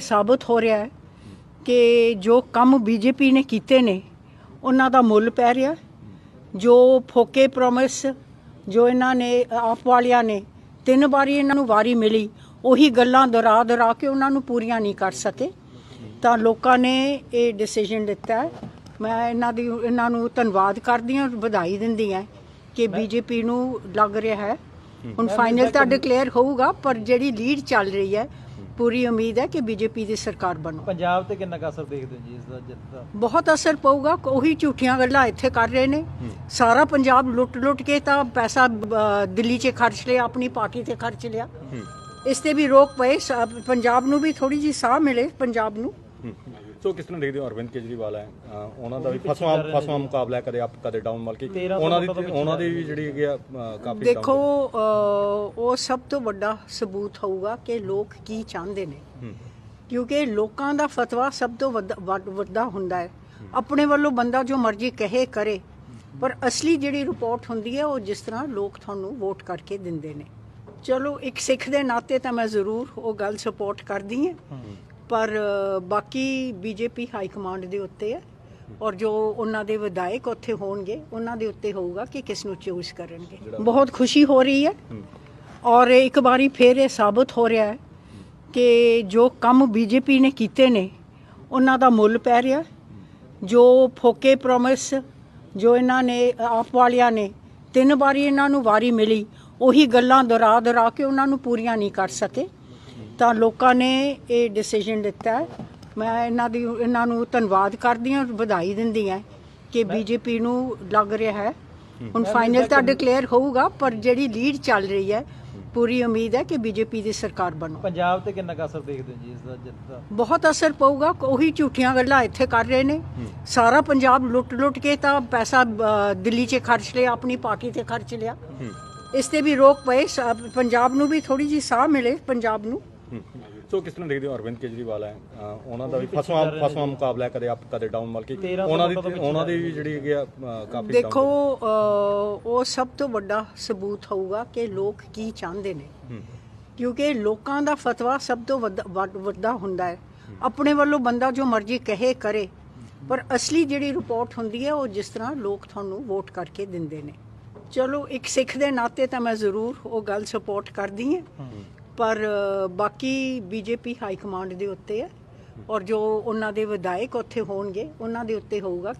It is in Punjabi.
ਇਹ ਸਾਬਤ ਹੋ ਰਿਹਾ ਹੈ ਕਿ ਜੋ ਕੰਮ ਬੀਜੇਪੀ ਨੇ ਕੀਤੇ ਨੇ ਉਹਨਾਂ ਦਾ ਮੁੱਲ ਪੈ ਰਿਹਾ ਜੋ ਫੋਕੇ ਪ੍ਰੋਮਿਸ ਜੋ ਇਹਨਾਂ ਨੇ ਆਪ ਵਾਲਿਆਂ ਨੇ ਤਿੰਨ ਵਾਰੀ ਇਹਨਾਂ ਨੂੰ ਵਾਰੀ ਮਿਲੀ ਉਹੀ ਗੱਲਾਂ ਦੁਹਰਾ ਦੁਹਰਾ ਕੇ ਉਹਨਾਂ ਨੂੰ ਪੂਰੀਆਂ ਨਹੀਂ ਕਰ ਸਕੇ। ਤਾਂ ਲੋਕਾਂ ਨੇ ਇਹ ਡਿਸੀਜਨ ਹੈ। ਮੈਂ ਇਹਨਾਂ ਦੀ ਇਹਨਾਂ ਨੂੰ ਧੰਨਵਾਦ ਕਰਦੀ ਹਾਂ ਵਧਾਈ ਦਿੰਦੀ ਹਾਂ ਕਿ ਬੀਜੇਪੀ ਨੂੰ ਲੱਗ ਰਿਹਾ ਹੈ। ਹੁਣ ਫਾਈਨਲ ਤਾਂ ਡਿਕਲੇਅਰ ਹੋਊਗਾ ਪਰ ਜਿਹੜੀ ਲੀਡ ਚੱਲ ਰਹੀ ਹੈ ਪੂਰੀ ਉਮੀਦ ਹੈ ਕਿ ਬੀਜੇਪੀ ਦੀ ਸਰਕਾਰ ਬਣੂ। ਪੰਜਾਬ ਤੇ ਕਿੰਨਾ ਅਸਰ ਦੇਖਦੇ ਹੋ ਜੀ ਇਸ ਦਾ ਜਿੱਤ ਦਾ? ਬਹੁਤ ਅਸਰ ਪਊਗਾ ਉਹੀ ਝੂਠੀਆਂ ਗੱਲਾਂ ਇੱਥੇ ਕਰ ਰਹੇ ਨੇ। ਸਾਰਾ ਪੰਜਾਬ ਲੁੱਟ ਲੁੱਟ ਕੇ ਤਾਂ ਪੈਸਾ ਦਿੱਲੀ 'ਚ ਖਰਚ ਲਿਆ ਆਪਣੀ ਪਾਰਟੀ ਤੇ ਖਰਚ ਲਿਆ। ਇਸ ਤੇ ਵੀ ਰੋਕ ਪਏ ਪੰਜਾਬ ਨੂੰ ਵੀ ਥੋੜੀ ਜੀ ਸਾਹ ਮਿਲੇ ਪੰਜਾਬ ਨੂੰ। ਸੋ ਕਿਸ ਤਰ੍ਹਾਂ ਦੇਖਦੇ ਹੋ ਅਰਵਿੰਦ ਕੇਜਰੀਵਾਲ ਹੈ? ਉਹਨਾਂ ਦਾ ਵੀ ਫਸਵਾ ਫਸਵਾ ਮੁਕਾਬਲਾ ਹੈ, ਕਦੇ ਅਪ ਕਦੇ ਡਾਊਨ ਮਤਲਬ ਕਿ ਤੇਰਾਂ ਸੌ ਉਹਨਾਂ ਦੀ ਉਹਨਾਂ ਦੀ ਵੀ ਜਿਹੜੀ ਹੈਗੀ ਆ ਕਾਫੀ ਦੇਖੋ ਉਹ ਸਭ ਤੋਂ ਵੱਡਾ ਸਬੂਤ ਹੋਊਗਾ ਕਿ ਲੋਕ ਕੀ ਚਾਹੁੰਦੇ ਨੇ। ਕਿਉਂਕਿ ਲੋਕਾਂ ਦਾ ਫਤਵਾ ਸਭ ਤੋਂ ਵੱਡਾ- ਵੱਡ- ਵੱਡਾ ਹੁੰਦਾ ਹੈ। ਆਪਣੇ ਵੱਲੋਂ ਬੰਦਾ ਜੋ ਮਰਜ਼ੀ ਕਹੇ ਕਰੇ। ਪਰ ਅਸਲੀ ਜਿਹੜੀ ਰਿਪੋਰਟ ਹੁੰਦੀ ਹੈ ਉਹ ਜਿਸ ਤਰ੍ਹਾਂ ਲੋਕ ਤੁਹਾਨੂੰ ਵੋਟ ਕਰਕੇ ਦਿੰਦੇ ਨੇ। ਚਲੋ ਇੱਕ ਸਿੱਖ ਦੇ ਨਾਤੇ ਤਾਂ ਮੈਂ ਜ਼ਰੂਰ ਉਹ ਗੱਲ ਸਪੋਰਟ ਕਰਦੀ ਹਾਂ। ਪਰ ਬਾਕੀ ਬੀਜੇਪੀ ਹਾਈ ਕਮਾਂਡ ਦੇ ਉੱਤੇ ਹੈ ਔਰ ਜੋ ਉਹਨਾਂ ਦੇ ਵਿਧਾਇਕ ਉੱਥੇ ਹੋਣਗੇ ਉਹਨਾਂ ਦੇ ਉੱਤੇ ਹੋਊਗਾ ਕਿ ਕਿਸ ਨੂੰ ਚੂਜ਼ ਕਰਨਗੇ। ਬਹੁਤ ਖੁਸ਼ੀ ਹੋ ਰਹੀ ਹੈ ਔਰ ਇੱਕ ਵਾਰੀ ਫੇਰ ਇਹ ਸਾਬਤ ਹੋ ਰਿਹਾ ਹੈ ਕਿ ਜੋ ਕੰਮ ਬੀਜੇਪੀ ਨੇ ਕੀਤੇ ਨੇ ਉਹਨਾਂ ਦਾ ਮੁੱਲ ਪੈ ਰਿਹਾ ਜੋ ਫੋਕੇ ਪ੍ਰੋਮਿਸ ਜੋ ਇਹਨਾਂ ਨੇ ਆਪ ਵਾਲਿਆਂ ਨੇ ਤਿੰਨ ਵਾਰੀ ਇਹਨਾਂ ਨੂੰ ਵਾਰੀ ਮਿਲੀ ਉਹੀ ਗੱਲਾਂ ਦੁਹਰਾ ਦੁਹਰਾ ਕੇ ਉਹਨਾਂ ਨੂੰ ਪੂਰੀਆਂ ਨਹੀਂ ਕਰ ਸਕੇ। ਤਾਂ ਲੋਕਾਂ ਨੇ ਇਹ ਡਿਸੀਜਨ ਲਿੱਤਾ ਹੈ। ਮੈਂ ਇਹਨਾਂ ਦੀ ਇਹਨਾਂ ਨੂੰ ਧੰਨਵਾਦ ਕਰਦੀ ਹਾਂ ਵਧਾਈ ਦਿੰਦੀ ਹਾਂ ਕਿ ਬੀਜੇਪੀ ਨੂੰ ਲੱਗ ਰਿਹਾ ਹੈ। ਹੁਣ ਫਾਈਨਲ ਤਾਂ ਡਿਕਲੇਅਰ ਹੋਊਗਾ ਪਰ ਜਿਹੜੀ ਲੀਡ ਚੱਲ ਰਹੀ ਹੈ ਪੂਰੀ ਉਮੀਦ ਹੈ ਕਿ ਬੀਜੇਪੀ ਦੀ ਸਰਕਾਰ ਬਣੂ। ਪੰਜਾਬ ਤੇ ਕਿੰਨਾ ਕੁ ਅਸਰ ਦੇਖਦੇ ਹੋ ਜੀ ਇਸ ਦਾ ਜਿੱਤ ਦਾ? ਬਹੁਤ ਅਸਰ ਪਊਗਾ ਉਹੀ ਝੂਠੀਆਂ ਗੱਲਾਂ ਇੱਥੇ ਕਰ ਰਹੇ ਨੇ। ਸਾਰਾ ਪੰਜਾਬ ਲੁੱਟ ਲੁੱਟ ਕੇ ਤਾਂ ਪੈਸਾ ਦਿੱਲੀ 'ਚ ਖਰਚ ਲਿਆ ਆਪਣੀ ਪਾਰਟੀ ਤੇ ਖਰਚ ਲਿਆ। ਇਸ ਤੇ ਵੀ ਰੋਕ ਪਏ ਸ- ਪੰਜਾਬ ਨੂੰ ਵੀ ਥੋੜੀ ਜੀ ਸਾਹ ਮਿਲੇ ਪੰਜਾਬ ਨੂੰ। ਸੋ ਕਿਸ ਤਰ੍ਹਾਂ ਦੇਖਦੇ ਹੋ ਅਰਵਿੰਦ ਕੇਜਰੀਵਾਲ ਹੈ? ਉਹਨਾਂ ਦਾ ਵੀ ਫਸਵਾ ਫਸਵਾ ਮੁਕਾਬਲਾ ਹੈ, ਕਦੇ ਅਪ ਕਦੇ ਡਾਊਨ ਮਤਲਬ ਕਿ ਤੇਰਾਂ ਸੌ ਉਹਨਾਂ ਦੀ ਉਹਨਾਂ ਦੀ ਵੀ ਜਿਹੜੀ ਹੈਗੀ ਆ ਕਾਫੀ ਦੇਖੋ ਅ, ਉਹ ਸਭ ਤੋਂ ਵੱਡਾ ਸਬੂਤ ਹੋਊਗਾ ਕਿ ਲੋਕ ਕੀ ਚਾਹੁੰਦੇ ਨੇ। ਕਿਉਂਕਿ ਲੋਕਾਂ ਦਾ ਫਤਵਾ ਸਭ ਤੋਂ ਵੱਡ- ਵੱਡਾ ਹੁੰਦਾ ਹੈ। ਆਪਣੇ ਵੱਲੋਂ ਬੰਦਾ ਜੋ ਮਰਜ਼ੀ ਕਹੇ ਕਰੇ। ਪਰ ਅਸਲੀ ਜਿਹੜੀ ਰਿਪੋਰਟ ਹੁੰਦੀ ਹੈ ਉਹ ਜਿਸ ਤਰ੍ਹਾਂ ਲੋਕ ਤੁਹਾਨੂੰ ਵੋਟ ਕਰਕੇ ਦਿੰਦੇ ਨੇ। ਚਲੋ ਇੱਕ ਸਿੱਖ ਦੇ ਨਾਤੇ ਤਾਂ ਮੈਂ ਜ਼ਰੂਰ ਉਹ ਗੱਲ ਸਪੋਰਟ ਕਰਦੀ ਹਾਂ। ਪਰ ਅ, ਬਾਕੀ ਬੀਜੇਪੀ ਹਾਈ ਕਮਾਂਡ ਦੇ ਉੱਤੇ ਹੈ। ਔਰ ਜੋ ਉਹਨਾਂ ਦੇ ਵਿਧਾਇਕ ਉੱਥੇ ਹੋਣਗੇ ਉਹਨਾਂ ਦੇ ਉੱਤੇ ਹੋਊਗਾ ਕਿ